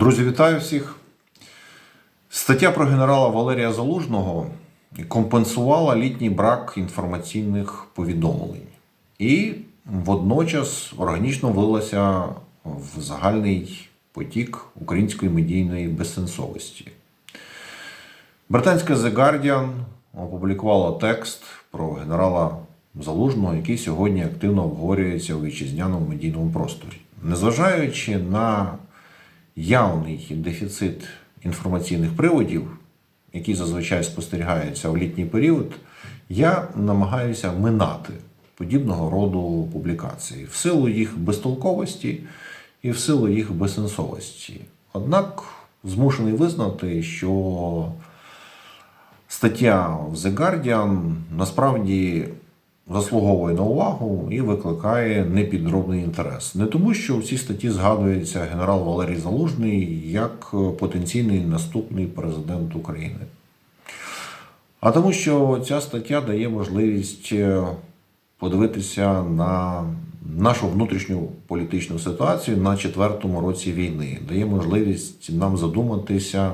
Друзі, вітаю всіх. Стаття про генерала Валерія Залужного компенсувала літній брак інформаційних повідомлень і водночас органічно влилася в загальний потік української медійної безсенсовості. Британська The Guardian опублікувала текст про генерала Залужного, який сьогодні активно обговорюється у вітчизняному медійному просторі. Незважаючи на явний дефіцит інформаційних приводів, які зазвичай спостерігаються в літній період, я намагаюся минати подібного роду публікації в силу їх безтолковості і в силу їх безсенсовості. Однак змушений визнати, що стаття в The Guardian насправді заслуговує на увагу і викликає непідробний інтерес. Не тому, що в цій статті згадується генерал Валерій Залужний як потенційний наступний президент України. А тому, що ця стаття дає можливість е, подивитися на нашу внутрішню політичну ситуацію на четвертому році війни, дає можливість нам задуматися,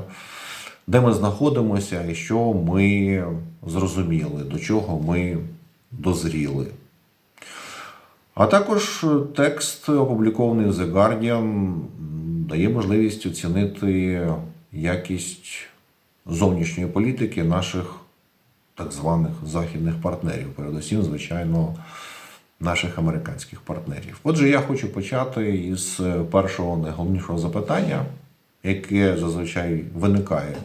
де ми знаходимося і що ми зрозуміли, до чого ми дозріли. А також текст, опублікований The Guardian, дає можливість оцінити якість зовнішньої політики наших так званих західних партнерів, передусім, звичайно, наших американських партнерів. Отже, я хочу почати із першого найголовнішого запитання, яке зазвичай виникає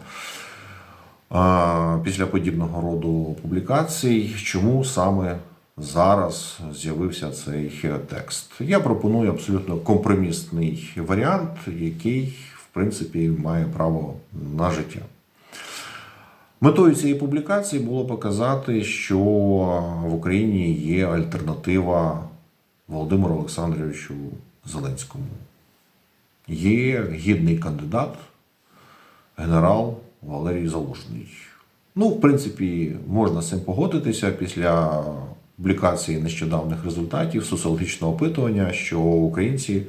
після подібного роду публікацій, чому саме зараз з'явився цей текст. Я пропоную абсолютно компромісний варіант, який, в принципі, має право на життя. Метою цієї публікації було показати, що в Україні є альтернатива Володимиру Олександровичу Зеленському. Є гідний кандидат, генерал Валерій Залужний. Ну, в принципі, можна з цим погодитися після публікації нещодавних результатів соціологічного опитування, що українці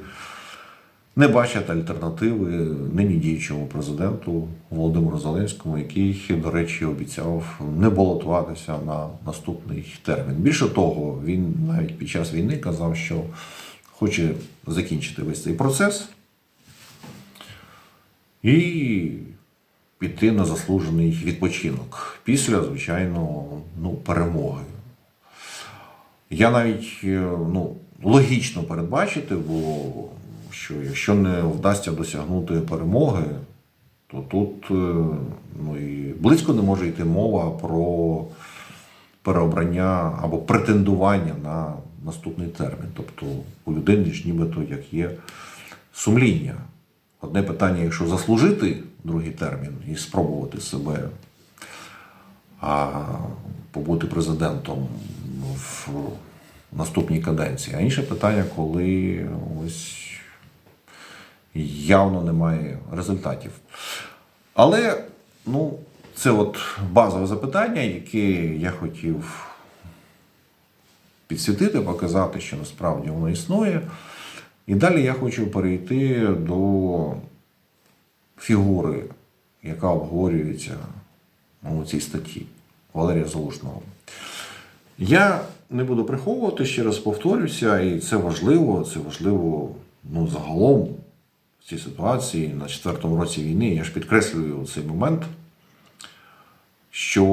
не бачать альтернативи нині діючому президенту Володимиру Зеленському, який, до речі, обіцяв не балотуватися на наступний термін. Більше того, він навіть під час війни казав, що хоче закінчити весь цей процес і піти на заслужений відпочинок після, звичайно, ну, перемоги. Я навіть е, ну, логічно передбачити, бо що якщо не вдасться досягнути перемоги, то тут е, ну, і близько не може йти мова про переобрання або претендування на наступний термін. Тобто у людини ж нібито як є сумління. Одне питання, якщо заслужити другий термін і спробувати себе а, побути президентом в наступній каденції. А інше питання, коли ось явно немає результатів. Але ну, це от базове запитання, яке я хотів підсвітити, показати, що насправді воно існує. І далі я хочу перейти до фігури, яка обговорюється у цій статті Валерія Залужного. Я не буду приховувати, ще раз повторюся, і це важливо, це важливо ну, загалом в цій ситуації на четвертому році війни. Я ж підкреслюю цей момент, що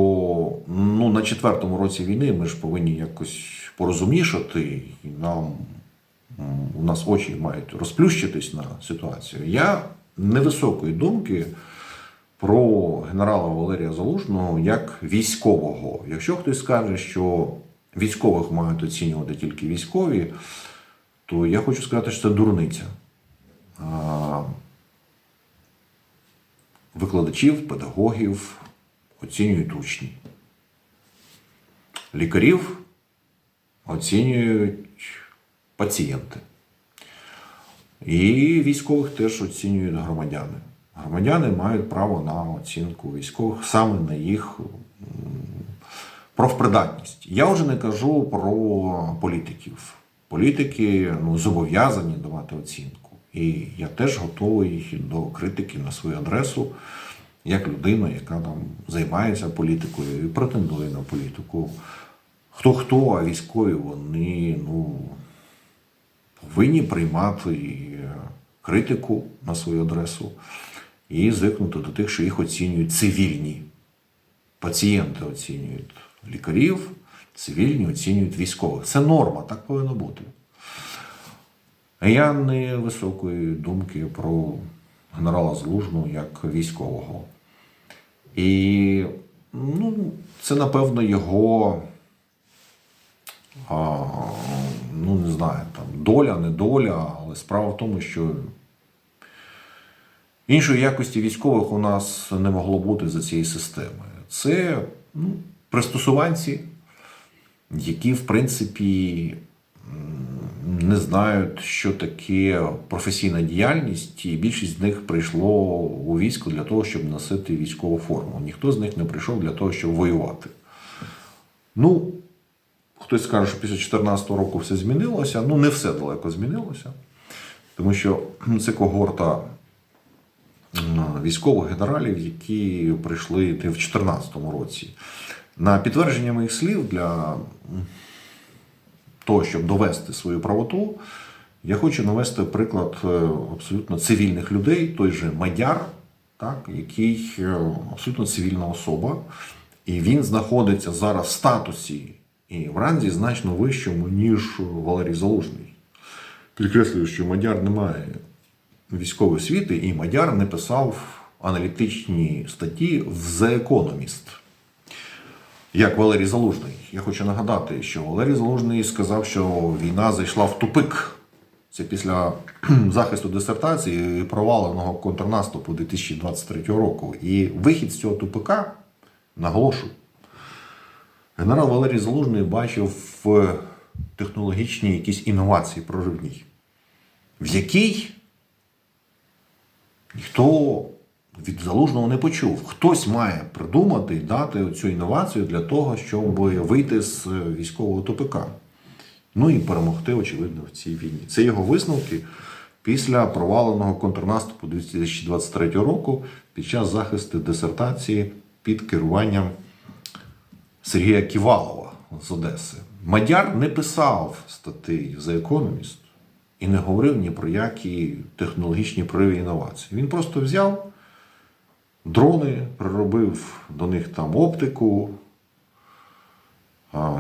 ну, на четвертому році війни ми ж повинні якось порозумнішати, і нам у нас очі мають розплющитись на ситуацію. Я невисокої думки про генерала Валерія Залужного як військового. Якщо хтось скаже, що військових мають оцінювати тільки військові, то я хочу сказати, що це дурниця. Викладачів, педагогів оцінюють учні. Лікарів оцінюють пацієнти. І військових теж оцінюють громадяни. Громадяни мають право на оцінку військових саме на їх профпридатність. Я вже не кажу про політиків. Політики ну, зобов'язані давати оцінку. І я теж готовий до критики на свою адресу, як людина, яка там займається політикою і претендує на політику. Хто хто, а військові вони ну, повинні приймати е, критику на свою адресу і звикнути до тих, що їх оцінюють цивільні. Пацієнти оцінюють лікарів, цивільні оцінюють військових. Це норма, так повинно бути. Я не високої думки про генерала Залужного як військового. І ну, це, напевно, його, а, ну, не знаю, там, доля, не доля, але справа в тому, що іншої якості військових у нас не могло бути за цією системою. Це ну, пристосуванці, які, в принципі, не знають, що таке професійна діяльність, і більшість з них прийшло у військо для того, щоб носити військову форму. Ніхто з них не прийшов для того, щоб воювати. Ну, хтось скаже, що після 2014 року все змінилося. Ну, не все далеко змінилося, тому що це когорта військових генералів, які прийшли в 2014 році. На підтвердження моїх слів для того, щоб довести свою правоту, я хочу навести приклад е, абсолютно цивільних людей, той же Мадяр, так, який е, абсолютно цивільна особа, і він знаходиться зараз в статусі і в ранзі значно вищому, ніж Валерій Залужний. Підкреслюю, що Мадяр не має військової освіти, і Мадяр не писав аналітичні статті в The Economist як Валерій Залужний. Я хочу нагадати, що Валерій Залужний сказав, що війна зайшла в тупик. Це після захисту дисертації і проваленого контрнаступу 2023 року. І вихід з цього тупика, наголошую, генерал Валерій Залужний бачив в технологічній якісь інновації проривній, в якій ніхто від залужного не почув. Хтось має придумати і дати цю інновацію для того, щоб вийти з військового тупика. Ну і перемогти, очевидно, в цій війні. Це його висновки після проваленого контрнаступу 2023 року під час захисту дисертації під керуванням Сергія Ківалова з Одеси. Мадяр не писав статей The Economist і не говорив ні про які технологічні прояви інновацій. Він просто взяв дрони, приробив до них там оптику,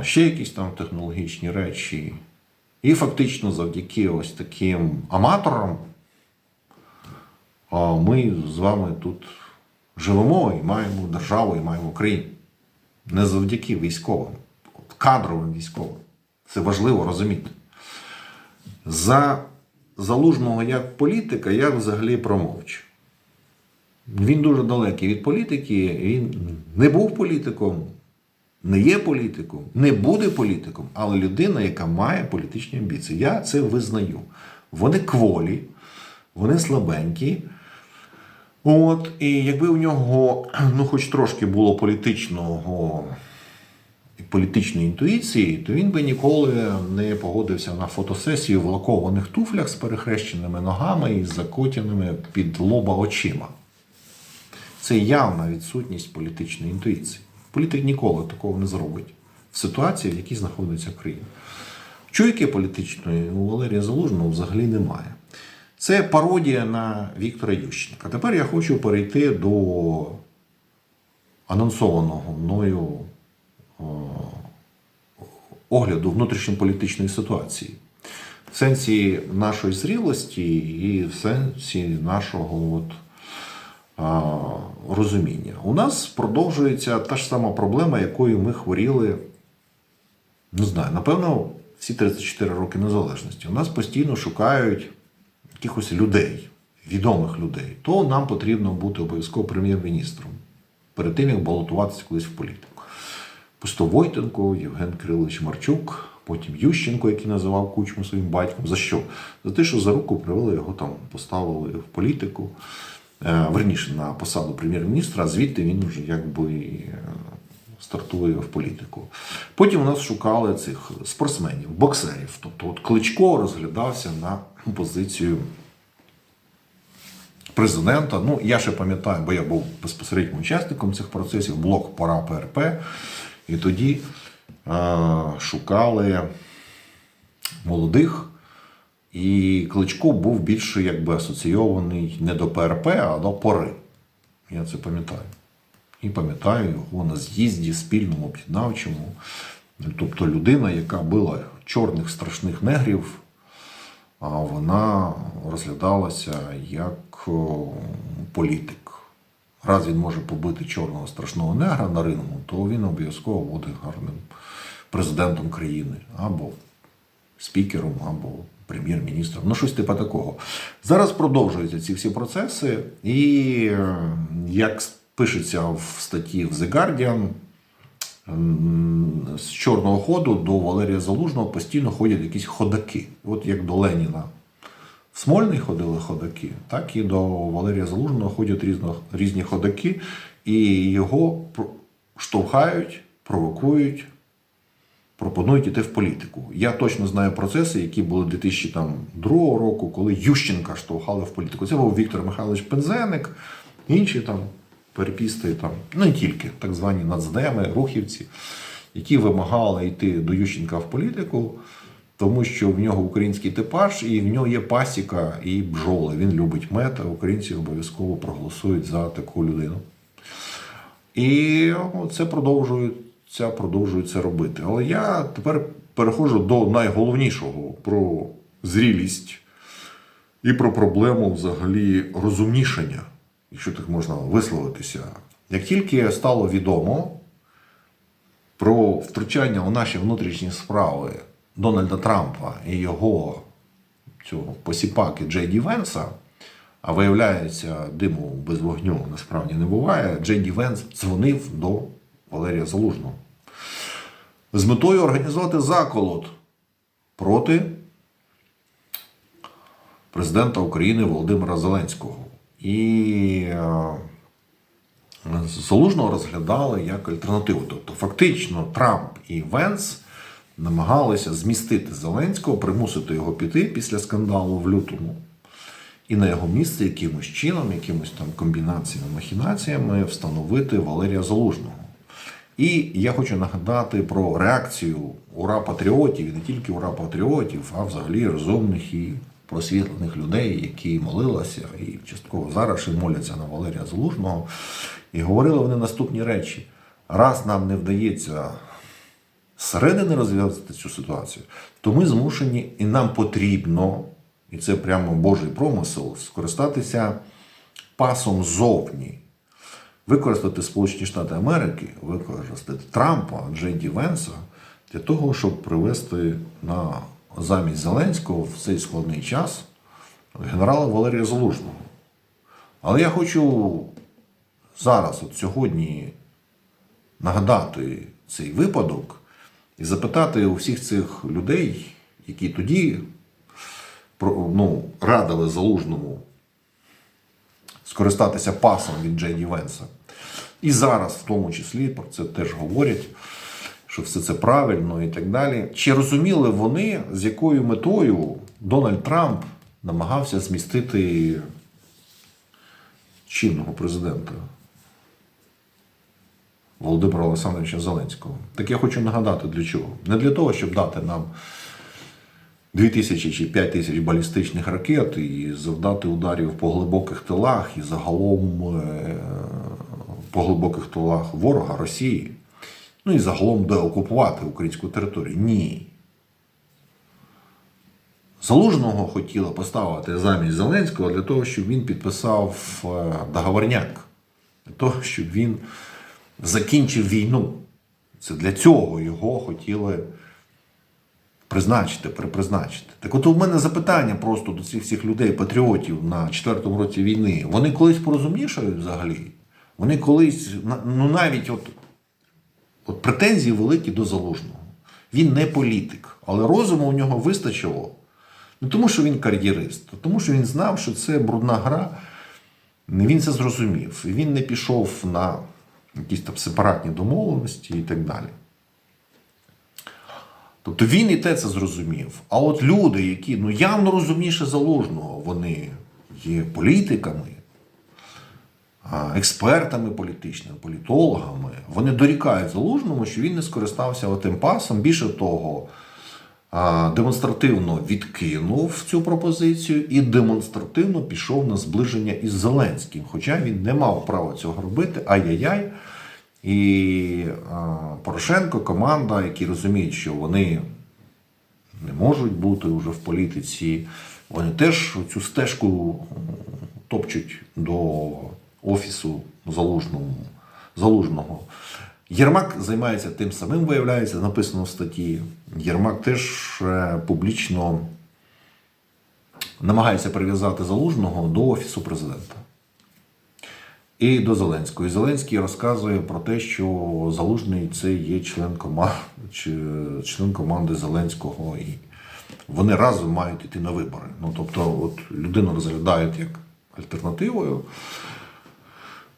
ще якісь там технологічні речі. І фактично завдяки ось таким аматорам ми з вами тут живемо і маємо державу, і маємо країну. Не завдяки військовим, кадровим військовим. Це важливо розуміти. За залужного як політика я взагалі промовчу. Він дуже далекий від політики, він не був політиком, не є політиком, не буде політиком, але людина, яка має політичні амбіції. Я це визнаю. Вони кволі, вони слабенькі. От, і якби у нього, ну, хоч трошки було політичного політичної інтуїції, то він би ніколи не погодився на фотосесію в лакованих туфлях з перехрещеними ногами і закотяними під лоба очима. Це явна відсутність політичної інтуїції. Політик ніколи такого не зробить в ситуації, в якій знаходиться країна. Чуйки політичної у Валерія Залужного взагалі немає. Це пародія на Віктора Ющенка. Тепер я хочу перейти до анонсованого мною е, огляду внутрішньополітичної ситуації. В сенсі нашої зрілості і в сенсі нашого от, а, розуміння. У нас продовжується та ж сама проблема, якою ми хворіли, не знаю, напевно, всі 34 роки незалежності. У нас постійно шукають якихось людей, відомих людей. То нам потрібно бути обов'язково прем'єр-міністром перед тим, як балотуватися колись в політику. Пусто Войтенко, Євген Кирилович Марчук, потім Ющенко, який називав Кучму своїм батьком. За що? За те, що за руку привели його там, поставили в політику. Е, Верніше на посаду прем'єр-міністра, а звідти він вже якби е, стартує в політику. Потім у нас шукали цих спортсменів, боксерів. Тобто от Кличко розглядався на позицію президента. Ну, я ще пам'ятаю, бо я був безпосереднім учасником цих процесів, блок пора ПРП. І тоді е, шукали молодих. І Кличко був більше якби асоційований не до ПРП, а до пори. Я це пам'ятаю. І пам'ятаю його на з'їзді спільному об'єднавчому. Тобто людина, яка била чорних страшних негрів, а вона розглядалася як політик. Раз він може побити чорного страшного негра на рингу, то він обов'язково буде гарним президентом країни або спікером, або прем'єр-міністром. Ну, щось типу такого. Зараз продовжуються ці всі процеси, і е, як пишеться в статті в The Guardian, з чорного ходу до Валерія Залужного постійно ходять якісь ходаки. От як до Леніна в Смольний ходили ходаки, так і до Валерія Залужного ходять різно, різні ходаки, і його штовхають, провокують, пропонують іти в політику. Я точно знаю процеси, які були 2002 року, коли Ющенка штовхали в політику. Це був Віктор Михайлович Пензеник, інші там перепісти, там, ну не тільки так звані нацдеми, рухівці, які вимагали йти до Ющенка в політику, тому що в нього український типаж, і в нього є пасіка і бджоли. Він любить мед, а українці обов'язково проголосують за таку людину. І це продовжується, продовжують робити. Але я тепер переходжу до найголовнішого про зрілість і про проблему взагалі розумнішання, якщо так можна висловитися. Як тільки стало відомо про втручання у наші внутрішні справи Дональда Трампа і його цього посіпаки Джей Ді Венса, а виявляється, диму без вогню насправді не буває. Джей Ді Венс дзвонив до Валерія Залужного з метою організувати заколот проти президента України Володимира Зеленського. І е, Залужного розглядали як альтернативу. Тобто, фактично, Трамп і Венс намагалися змістити Зеленського, примусити його піти після скандалу в лютому. І на його місце якимось чином, якимось там комбінаціями, махінаціями встановити Валерія Залужного. І я хочу нагадати про реакцію ура патріотів, і не тільки ура патріотів, а взагалі розумних і просвітлених людей, які молилися і частково зараз ще моляться на Валерія Залужного. І говорили вони наступні речі: раз нам не вдається зсередини розв'язати цю ситуацію, то ми змушені і нам потрібно, і це прямо Божий промисел, скористатися пасом зовні. Використати Сполучені Штати Америки, використати Трампа, Джей Ді Венса для того, щоб привести на замість Зеленського в цей складний час генерала Валерія Залужного. Але я хочу зараз, от сьогодні, нагадати цей випадок і запитати у всіх цих людей, які тоді ну, радили Залужному скористатися пасом від Джейді Венса. І зараз, в тому числі, про це теж говорять, що все це правильно і так далі. Чи розуміли вони, з якою метою Дональд Трамп намагався змістити чинного президента Володимира Олександровича Зеленського? Так я хочу нагадати для чого. Не для того, щоб дати нам 2000 чи 5000 балістичних ракет і завдати ударів по глибоких тилах і загалом е, по глибоких тилах ворога Росії. Ну і загалом деокупувати українську територію. Ні. Залужного хотіли поставити замість Зеленського для того, щоб він підписав е, договорняк, для того, щоб він закінчив війну. Це для цього його хотіли призначити, перепризначити. Так от у мене запитання просто до цих всіх людей, патріотів на четвертому році війни. Вони колись порозумнішають взагалі. Вони колись, ну навіть от, от претензії великі до залужного. Він не політик, але розуму у нього вистачило. Не тому, що він кар'єрист, а тому, що він знав, що це брудна гра. Він це зрозумів. Він не пішов на якісь там сепаратні домовленості і так далі. Тобто він і те це зрозумів. А от люди, які ну явно розумніше залужного, вони є політиками, експертами політичними, політологами, вони дорікають залужному, що він не скористався отим пасом. Більше того, демонстративно відкинув цю пропозицію і демонстративно пішов на зближення із Зеленським. Хоча він не мав права цього робити. Ай-яй-яй. І Порошенко, команда, які розуміють, що вони не можуть бути вже в політиці, вони теж цю стежку топчуть до офісу залужного. залужного. Єрмак займається тим самим, виявляється, написано в статті. Єрмак теж е, публічно намагається прив'язати залужного до офісу президента. І до Зеленського. І Зеленський розказує про те, що Залужний це є член команди, член команди Зеленського, і вони разом мають йти на вибори. Ну тобто, от людину розглядають як альтернативою.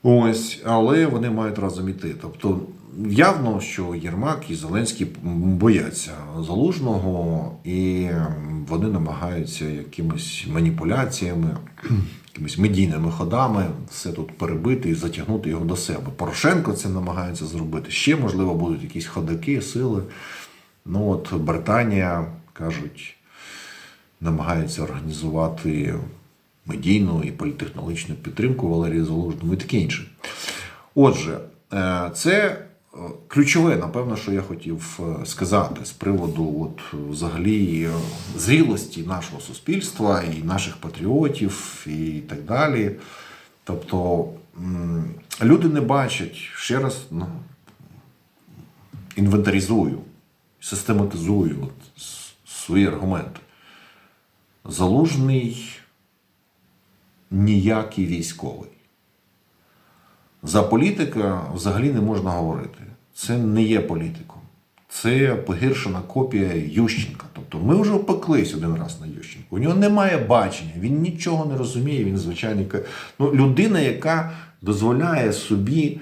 Ось, але вони мають разом іти. Тобто, явно, що Єрмак і Зеленський бояться залужного, і вони намагаються якимись маніпуляціями, якимись медійними ходами все тут перебити і затягнути його до себе. Порошенко це намагається зробити. Ще, можливо, будуть якісь ходаки, сили. Ну от Британія, кажуть, намагається організувати медійну і політехнологічну підтримку Валерії Залужному і таке інше. Отже, е, це е, ключове, напевно, що я хотів е, сказати з приводу от, взагалі зрілості нашого суспільства і наших патріотів і так далі. Тобто люди не бачать, ще раз ну, інвентаризую, систематизую от, свої аргументи. Залужний ніякий військовий. За політика взагалі не можна говорити. Це не є політиком. Це погіршена копія Ющенка. Тобто ми вже опеклись один раз на Ющенка. У нього немає бачення, він нічого не розуміє, він звичайний. Ну, людина, яка дозволяє собі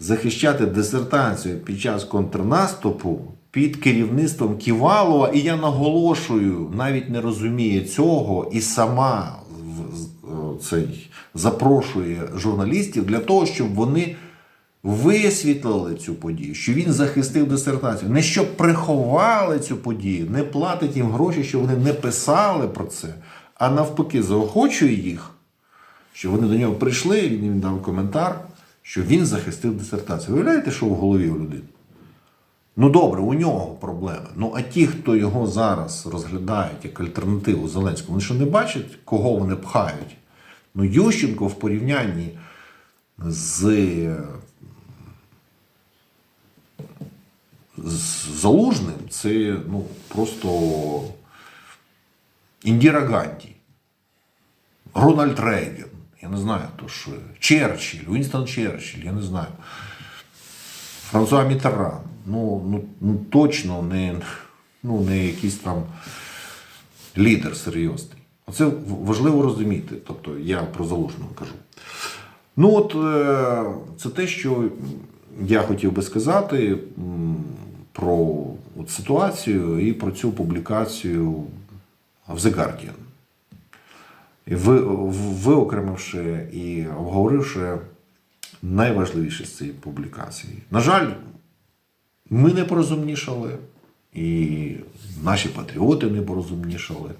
захищати дисертацію під час контрнаступу під керівництвом Ківалова, і я наголошую, навіть не розуміє цього, і сама цей запрошує журналістів для того, щоб вони висвітлили цю подію, що він захистив дисертацію. Не щоб приховали цю подію, не платить їм гроші, щоб вони не писали про це, а навпаки, заохочує їх, що вони до нього прийшли, він їм дав коментар, що він захистив дисертацію. Виявляєте, що в голові у людини? Ну добре, у нього проблеми. Ну а ті, хто його зараз розглядають як альтернативу Зеленському, вони що не бачать, кого вони пхають? Ну, Ющенко в порівнянні з, з Залужним це ну, просто Індіра Ганді, Рональд Рейган, я не знаю, то ж Черчилль, Вінстон Черчилль, я не знаю. Франсуа Мітеран. Ну, ну, ну точно не, ну, не якийсь там лідер серйозний. Оце важливо розуміти. Тобто я про залужного кажу. Ну, от е, це те, що я хотів би сказати про от ситуацію і про цю публікацію в The Guardian. Ви, виокремивши і обговоривши найважливіше з цієї публікації. На жаль, ми не порозумнішали, і наші патріоти не порозумнішали.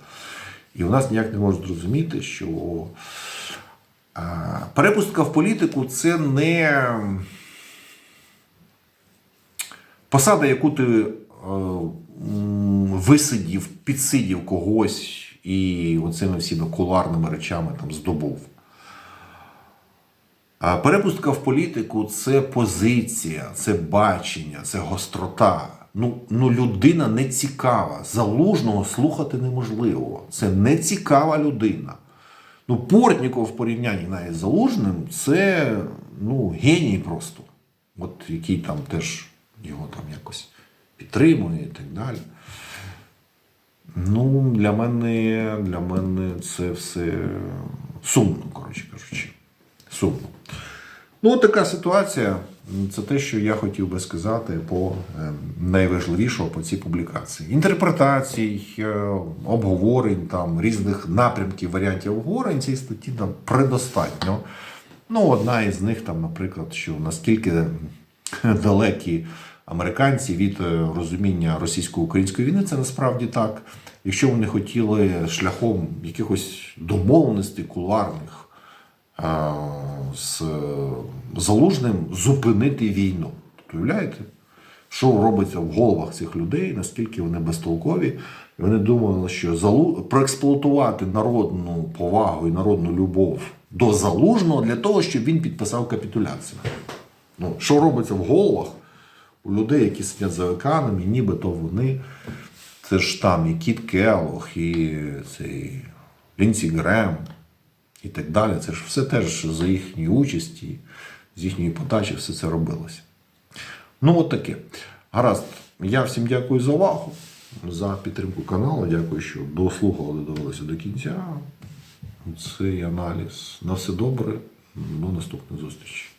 І у нас ніяк не можуть зрозуміти, що перепустка в політику це не посада, яку ти е, висидів, підсидів когось і оцими всіми куларними речами там здобув. А перепустка в політику це позиція, це бачення, це гострота. Ну, ну людина не цікава. Залужного слухати неможливо. Це не цікава людина. Ну, Портніков в порівнянні навіть з залужним це ну, геній просто. От який там теж його там якось підтримує і так далі. Ну, для мене, для мене це все сумно, коротше кажучи. Сумно. Ну, от така ситуація. Це те, що я хотів би сказати по е, найважливішого по цій публікації. Інтерпретацій, е, обговорень, там, різних напрямків, варіантів обговорень цієї статті там предостатньо. Ну, одна із них, там, наприклад, що наскільки далекі американці від е, розуміння російсько-української війни, це насправді так. Якщо вони хотіли шляхом якихось домовленостей кулуарних а, з залужним зупинити війну. Тобто, Уявляєте? Що робиться в головах цих людей, наскільки вони безтолкові. І вони думали, що залу... проексплуатувати народну повагу і народну любов до залужного для того, щоб він підписав капітуляцію. Ну, що робиться в головах у людей, які сидять за океаном, і нібито вони. Це ж там і Кіт Келлог, і цей Лінсі Грем, і так далі. Це ж все теж за їхньої участі, з їхньої подачі все це робилося. Ну, от таке. Гаразд. Я всім дякую за увагу, за підтримку каналу. Дякую, що дослухали, додивилися до кінця. Цей аналіз. На все добре. До наступної зустрічі.